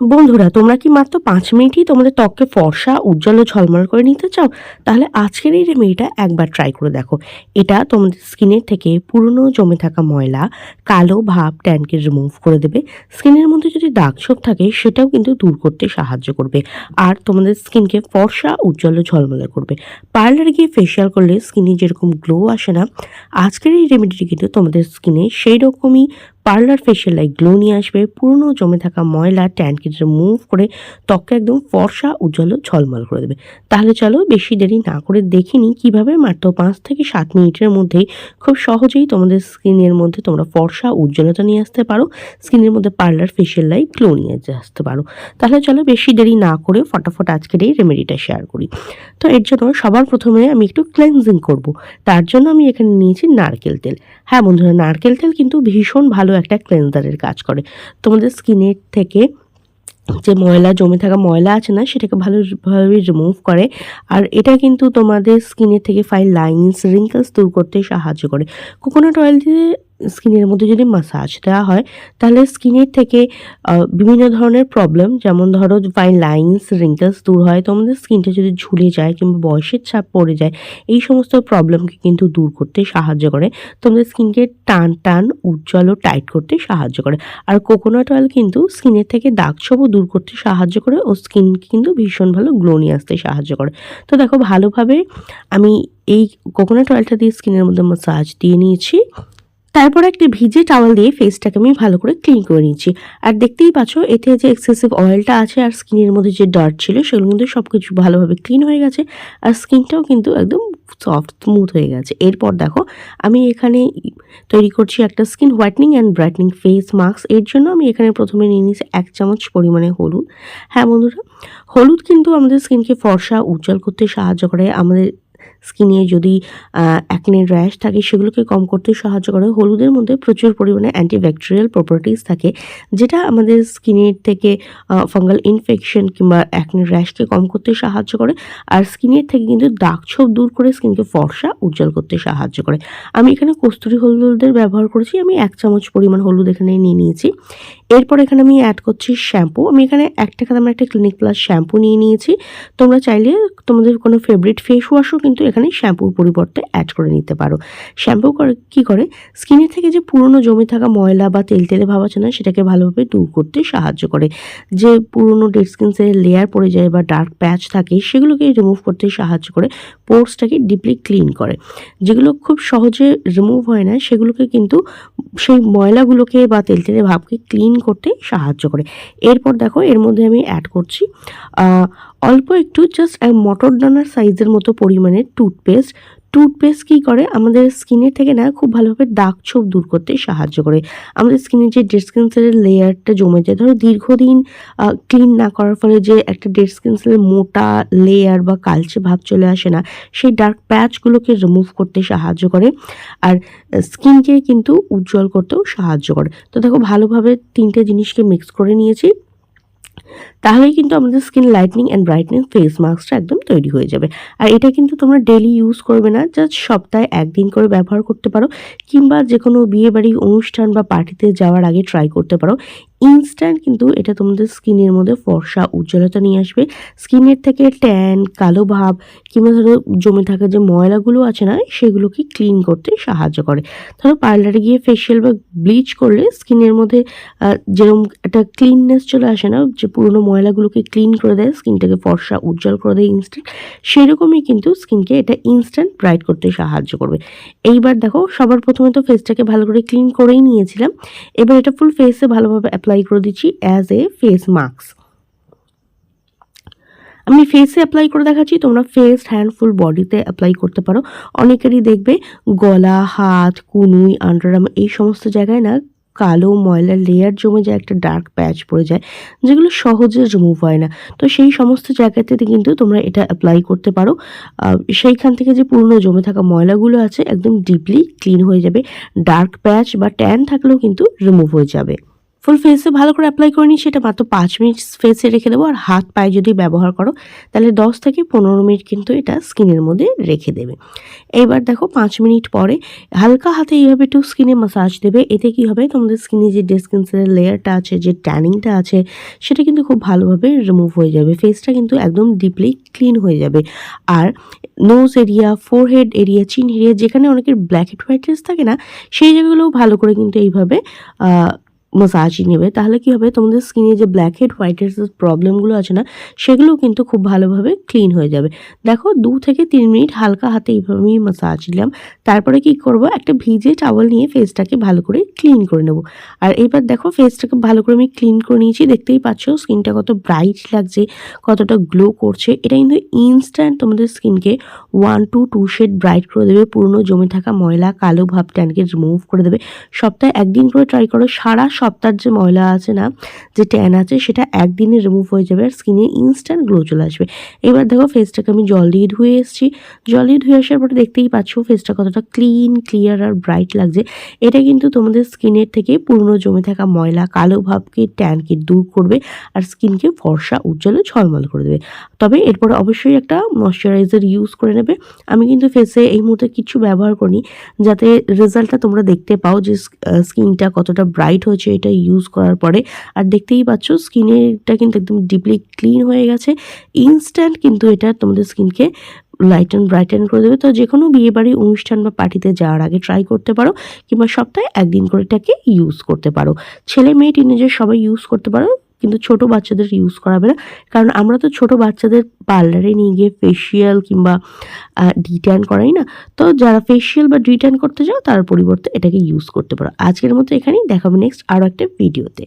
বন্ধুরা, তোমরা কি মাত্র পাঁচ মিনিটই তোমাদের ত্বককে ফর্সা, উজ্জ্বল ও ঝলমল করে নিতে চাও? তাহলে আজকের এই রেমেডিটা একবার ট্রাই করে দেখো। এটা তোমাদের স্কিনের থেকে পুরনো জমে থাকা ময়লা, কালো ভাব ট্যানকে রিমুভ করে দেবে। স্কিনের মধ্যে যদি দাগ ছোপ থাকে, সেটাও কিন্তু দূর করতে সাহায্য করবে। আর তোমাদের স্কিনকে ফর্সা, উজ্জ্বল ও ঝলমলে করবে। পার্লারে গিয়ে ফেসিয়াল করলে স্কিনে যেরকম গ্লো আসে না, আজকের এই রেমেডিটি কিন্তু তোমাদের স্কিনে সেই রকমই পার্লার ফেশিয়াল লাইক গ্লো নিয়ে আসবে, পুরনো জমে থাকা ময়লা ট্যানকে মুভ করে, ত্বককে একদম ফর্সা, উজ্জ্বল ঝলমল করে দেবে। তাহলে চলো বেশি দেরি না করে দেখিনি কীভাবে মাত্র পাঁচ থেকে সাত মিনিটের মধ্যেই খুব সহজেই তোমাদের স্কিনের মধ্যে তোমরা ফর্সা, উজ্জ্বলতা নিয়ে আসতে পারো স্কিনের মধ্যে পার্লার ফেশিয়াল লাইক গ্লো নিয়ে আসতে পারো। তাহলে চলো বেশি দেরি না করে ফটাফট আজকের এই রেমেডিটা শেয়ার করি। তো এর জন্য সবার প্রথমে আমি একটু ক্লেনজিং করব। তার জন্য আমি এখানে নিয়েছি নারকেল তেল। হ্যাঁ বন্ধুরা, নারকেল তেল কিন্তু ভীষণ ভালো একটা ক্লেন্সারের কাজ করে। তোমাদের স্কিনের থেকে যে ময়লা, জমে থাকা ময়লা আছে না, সেটাকে ভালোভাবে রিমুভ করে। আর এটা কিন্তু তোমাদের স্কিনের থেকে ফাইল লাইনস রিঙ্কলস দূর করতে সাহায্য করে। কোকোনাট অয়েল দিয়ে স্কিনের মধ্যে যদি মাসাজ দেওয়া হয়, তাহলে স্কিনের থেকে বিভিন্ন ধরনের প্রবলেম যেমন ধরো ফাইন লাইন্স রিঙ্কলস দূর হয় তোমাদের স্কিনটা যদি ঝুলে যায় কিংবা বয়সের ছাপ পড়ে যায়, এই সমস্ত প্রবলেমকে কিন্তু দূর করতে সাহায্য করে। তোমাদের স্কিনকে টান টান, উজ্জ্বল ও টাইট করতে সাহায্য করে। আর কোকোনাট অয়েল কিন্তু স্কিনের থেকে দাগ ছোপও দূর করতে সাহায্য করে ও স্কিন কিন্তু ভীষণ ভালো গ্লো নিয়ে আসতে সাহায্য করে। তো দেখো ভালোভাবে আমি এই কোকোনাট অয়েলটা দিয়ে স্কিনের মধ্যে মাসাজ দিয়ে নিয়েছি। তারপর একটি ভিজে টাওয়াল দিয়ে ফেসটাকে আমি ভালো করে ক্লিন করে নিচ্ছি আর দেখতেই পাচ্ছ, এতে যে এক্সেসিভ অয়েলটা আছে আর স্কিনের মধ্যে যে ডার্ট ছিল, সেগুলো কিন্তু সব কিছু ভালোভাবে ক্লিন হয়ে গেছে আর স্কিনটাও কিন্তু একদম সফট স্মুথ হয়ে গেছে। এরপর দেখো, আমি এখানে তৈরি করছি একটা skin whitening and brightening face mask এর জন্য আমি এখানে প্রথমে নিয়ে নিয়েছি এক চামচ পরিমাণে হলুদ। হ্যাঁ বন্ধুরা, হলুদ কিন্তু আমাদের স্কিনকে ফর্সা, উজ্জ্বল করতে সাহায্য করে। আমাদের স্কিনে যদি অ্যাকনের র্যাশ থাকে, সেগুলোকে কম করতে সাহায্য করে। হলুদের মধ্যে প্রচুর পরিমাণে অ্যান্টিব্যাকটেরিয়াল প্রপার্টিস থাকে, যেটা আমাদের স্কিনের থেকে ফাঙ্গাল ইনফেকশন কিংবা অ্যাকনের র্যাশকে কম করতে সাহায্য করে। আর স্কিনের থেকে কিন্তু দাগ ছোপ দূর করে স্কিনকে ফর্সা, উজ্জ্বল করতে সাহায্য করে। আমি এখানে কস্তুরি হলুদের ব্যবহার করেছি, আমি এক চামচ পরিমাণ হলুদ এখানে নিয়ে নিয়েছি। এরপর এখানে আমি অ্যাড করছি শ্যাম্পু আমি এখানে এক টাকা দামের একটা ক্লিনিক প্লাস শ্যাম্পু নিয়ে নিয়েছি। তোমরা চাইলে তোমাদের কোনো ফেভারিট ফেস ওয়াশও কিন্তু এখানে শ্যাম্পুর পরিবর্তে অ্যাড করে নিতে পারো। শ্যাম্পু করে কী করে? স্কিনের থেকে যে পুরনো জমে থাকা ময়লা বা তেল তেলে ভাব আছে না, সেটাকে ভালোভাবে দূর করতে সাহায্য করে। যে পুরনো ডেড স্কিন সেলের লেয়ার পড়ে যায় বা ডার্ক প্যাচ থাকে, সেগুলোকে রিমুভ করতে সাহায্য করে পোর্সটাকে ডিপলি ক্লিন করে। যেগুলো খুব সহজে রিমুভ হয় না, সেগুলোকে কিন্তু সেই ময়লাগুলোকে বা তেল তেলে ভাবকে ক্লিন করতে সাহায্য করে। এরপর দেখো, এর মধ্যে আমি অ্যাড করছি অল্প একটু জাস্ট মটর দানার সাইজের মতো পরিমাণের টুথপেস্ট টুথপেস্ট কী করে? আমাদের স্কিনের থেকে না খুব ভালোভাবে দাগ ছোপ দূর করতে সাহায্য করে। আমাদের স্কিনের যে ডেড স্কিন সেলের লেয়ারটা জমে যায়, ধরো দীর্ঘদিন ক্লিন না করার ফলে যে একটা ডেড স্কিন সেলের মোটা লেয়ার বা কালচে ভাব চলে আসে না, সেই ডার্ক প্যাচগুলোকে রিমুভ করতে সাহায্য করে। আর স্কিনকে কিন্তু উজ্জ্বল করতেও সাহায্য করে। তো দেখো ভালোভাবে তিনটে জিনিসকে মিক্স করে নিয়েছি। তাহলেই কিন্তু আমাদের skin lightening and brightening face মাস্কটা একদম তৈরি হয়ে যাবে। আর এটা কিন্তু তোমরা ডেলি ইউজ করবে না জাস্ট সপ্তাহে একদিন করে ব্যবহার করতে পারো, কিংবা যে কোনো বিয়ে বাড়ি অনুষ্ঠান বা পার্টিতে যাওয়ার আগে ট্রাই করতে পারো। ইনস্ট্যান্ট কিন্তু এটা তোমাদের স্কিনের মধ্যে ফর্সা, উজ্জ্বলতা নিয়ে আসবে। স্কিনের থেকে ট্যান কালো ভাব কিংবা ধরো জমে থাকা যে ময়লাগুলো আছে না, সেগুলোকে ক্লিন করতে সাহায্য করে। ধরো পার্লারে গিয়ে ফেশিয়াল বা ব্লিচ করলে স্কিনের মধ্যে যেরকম একটা ক্লিননেস চলে আসে না, যে পুরোনো ময়লাগুলোকে ক্লিন করে দেয়, স্কিনটাকে ফর্সা, উজ্জ্বল করে দেয় ইনস্ট্যান্ট সেরকমই কিন্তু স্কিনকে এটা ইনস্ট্যান্ট ব্রাইট করতে সাহায্য করবে। এইবার দেখো, সবার প্রথমে তো ফেসটাকে ভালো করে ক্লিন করেই নিয়েছিলাম। এবার এটা ফুল ফেসে ভালোভাবে অ্যাপ্লাই করে দিচ্ছি অ্যাজ এ ফেস মাস্ক আমি ফেসে অ্যাপ্লাই করে দেখাচ্ছি, তোমরা ফেস হ্যান্ড ফুল বডিতে অ্যাপ্লাই করতে পারো। অনেকেরই দেখবে গলা, হাত, কুনুই আন্ডারআর্ম এই সমস্ত জায়গায় না কালো ময়লার লেয়ার জমে যায়, একটা ডার্ক প্যাচ পড়ে যায়, যেগুলো সহজে রিমুভ হয় না। তো সেই সমস্ত জায়গাতে কিন্তু তোমরা এটা অ্যাপ্লাই করতে পারো। সেইখান থেকে যে পুরনো জমে থাকা ময়লাগুলো আছে, একদম ডিপলি ক্লিন হয়ে যাবে। ডার্ক প্যাচ বা ট্যান থাকলেও কিন্তু রিমুভ হয়ে যাবে। ফুল ফেসে ভালো করে অ্যাপ্লাই করে নিই, সেটা মাত্র পাঁচ মিনিট ফেসে রেখে দেবো। আর হাত পায়ে যদি ব্যবহার করো, তাহলে দশ থেকে পনেরো মিনিট কিন্তু এটা স্কিনের মধ্যে রেখে দেবে। এইবার দেখো পাঁচ মিনিট পরে হালকা হাতে এইভাবে একটু স্কিনে মাসাজ দেবে। এতে কি হবে? তোমাদের স্কিনে যে ডেসকিনসের লেয়ারটা আছে, যে ট্যানিংটা আছে, সেটা কিন্তু খুব ভালোভাবে রিমুভ হয়ে যাবে। ফেসটা কিন্তু একদম ডিপলি ক্লিন হয়ে যাবে। আর nose area forehead area chin area যেখানে অনেকের ব্ল্যাক হেড হোয়াইটেস থাকে না, সেই জায়গাগুলোও ভালো করে কিন্তু এইভাবে মাসাজ নেবে, তাহলে কি হবে? তোমাদের স্কিনে যে ব্ল্যাক হেড হোয়াইট হেডসের প্রবলেমগুলো আছে না, সেগুলোও কিন্তু খুব ভালোভাবে ক্লিন হয়ে যাবে। দেখো, দু থেকে তিন মিনিট হালকা হাতে এইভাবে আমি মাসাজ দিলাম তারপরে কি করব? একটা ভিজে টাওয়াল নিয়ে ফেসটাকে ভালো করে ক্লিন করে নেব। আর এবার দেখো ফেসটাকে ভালো করে আমি ক্লিন করে নিয়েছি। দেখতেই পাচ্ছ স্কিনটা কত ব্রাইট লাগছে, কতটা গ্লো করছে। এটা কিন্তু ইনস্ট্যান্ট তোমাদের স্কিনকে one two two shade bright করে দেবে। পুরনো জমে থাকা ময়লা, কালো ভাব ট্যানকে রিমুভ করে দেবে। সপ্তাহে একদিন করে ট্রাই করো, সারা সপ্তাহের যে ময়লা আছে না, যে ট্যান আছে, সেটা একদিনে রিমুভ হয়ে যাবে আর স্কিনে ইনস্ট্যান্ট গ্লো চলে আসবে। এবার দেখো ফেসটাকে আমি জল দিয়ে ধুয়ে এসেছি। জল দিয়ে ধুয়ে আসার পরে দেখতেই পাচ্ছ ফেসটা কতটা ক্লিন ক্লিয়ার আর ব্রাইট লাগছে। এটা কিন্তু তোমাদের স্কিনের থেকে পুরনো জমে থাকা ময়লা, কালো ভাবকে ট্যানকে দূর করবে আর স্কিনকে ফর্সা, উজ্জ্বল ঝলমল করে দেবে। তবে এরপরে অবশ্যই একটা ময়শ্চারাইজার ইউজ করে নেবে। আমি কিন্তু ফেসে এই মুহূর্তে কিছু ব্যবহার করিনি, যাতে রেজাল্টটা তোমরা দেখতে পাও যে স্কিনটা কতটা ব্রাইট হয়েছে এটা ইউজ করার পরে। আর দেখতেই পাচ্ছ, স্কিনেরটা কিন্তু একদম ডিপলি ক্লিন হয়ে গেছে। ইনস্ট্যান্ট কিন্তু এটা তোমাদের স্কিনকে লাইটেন ব্রাইটেন করে দেবে। তো যে কোনো বিয়েবাড়ি অনুষ্ঠান বা পার্টিতে যাওয়ার আগে ট্রাই করতে পারো, কিংবা সপ্তাহে একদিন করে এটাকে ইউজ করতে পারো। ছেলে মেয়ে টিনেজার সবাই ইউজ করতে পারো। কিন্তু ছোট বাচ্চাদের ইউজ করাবে না। কারণ আমরা তো ছোট বাচ্চাদের পার্লারে নিয়ে গিয়ে ফেসিয়াল কিংবা ডিট্যান করাই না। তো যারা ফেসিয়াল বা ডিট্যান করতে চাও, তার পরিবর্তে এটাকে ইউজ করতে পারো। আজকের মতো এখানেই। দেখাবো নেক্সট আরও একটা ভিডিওতে